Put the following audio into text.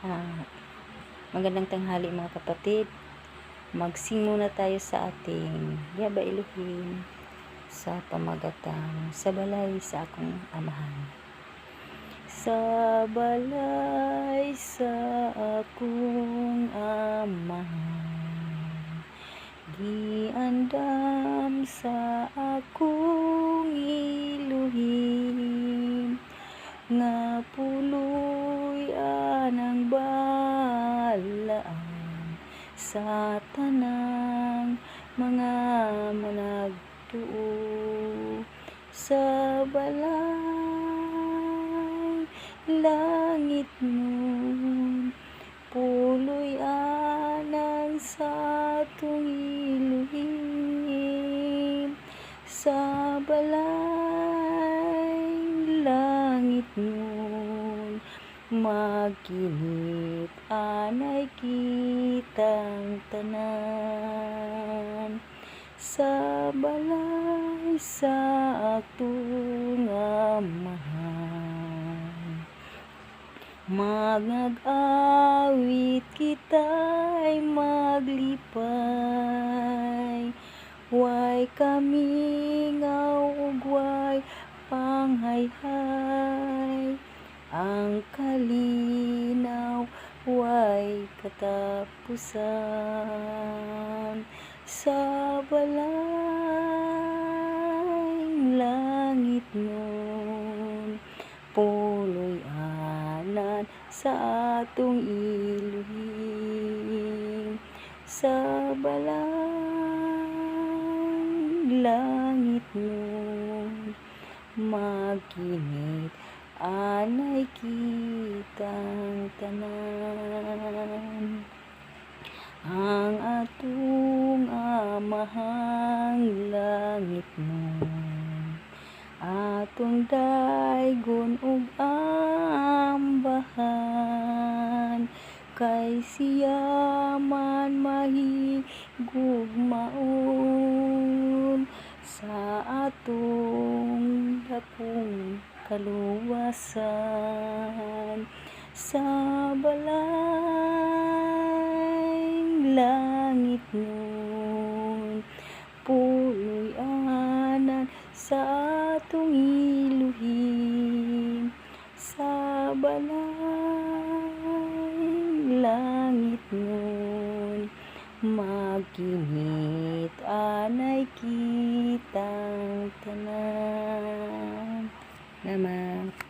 Ah, magandang tanghali mga kapatid. Magsing muna tayo sa ating Yaba Elohim sa pamagatang sa balay sa akong amahan. Sa balay sa akong amahan, giandam sa akong sa tanang mga managtuo. Sa balay langit nun puloy anang sa atong iluhin sa balay langit nun magkinit anay kitang tanan. Sa balay sa atong amahan. Magag-awit kita'y maglipay. Way kami ngaw ug way panghayhay Ang kalinaw way katapusan Sa balay langit nun Puloy anan sa atong iluhin Sa balay langit nun Magkinit anay kitang tanan? Ang atong amahang langit nun Atong daygon ug ambahan Kay siya man mahigugmaon Sa atong dakong kaluwasan Sa balay langit nun. Puloy anan sa atong iluhin Sa balay langit nun. Magkinit anay kitang tanan Salamat